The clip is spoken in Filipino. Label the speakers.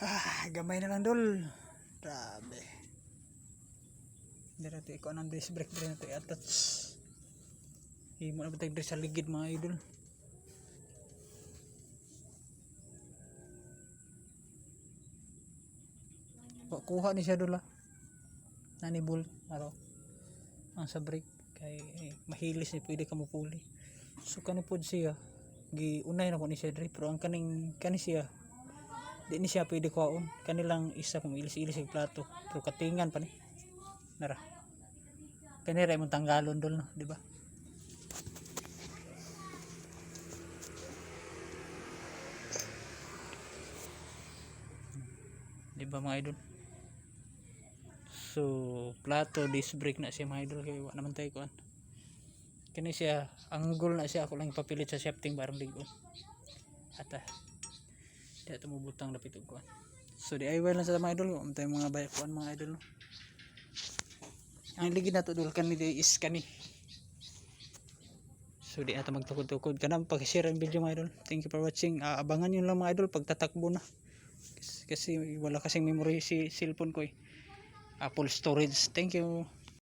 Speaker 1: Ah, gamay na lang dol. Grabe. Hindi natin ikaw ng disc brake din natin attach. Himo na ba tayo sa ligid mga idol. Kuha ni siya dula. Nanibul. Aro. Ang sa brake. Kay eh, mahilis ni pwede ka mupuli. So kani pod siya. Gi unay na ko ni siya dre pero ang kaning kani siya di ni siya pwede kuhaon. Kanilang isa kung ilis-ilis yung plato. Pero katingan pa ni. Nara. Kanira imong tanggalon dol no? Di ba? Di ba mga idol? So plato disc brake na siya mga idol. Kaya wa naman tayo kuan kani siya angle na siya. Ako lang ipapilit sa shifting barang ligon ata di ato mubutang dapit og kuan so di ay lang sa mga idol. Kung tayo mga bay kuan mga idol no? Ang ligid na to dul kani di is kani. So di ato magtukod-tukod kanang pag-share ang video mga idol. Thank you for watching. Ah, abangan yun lang mga idol pag tatakbo na. Kasi, kasi wala kasing memory si cellphone ko eh. Apple storage. Thank you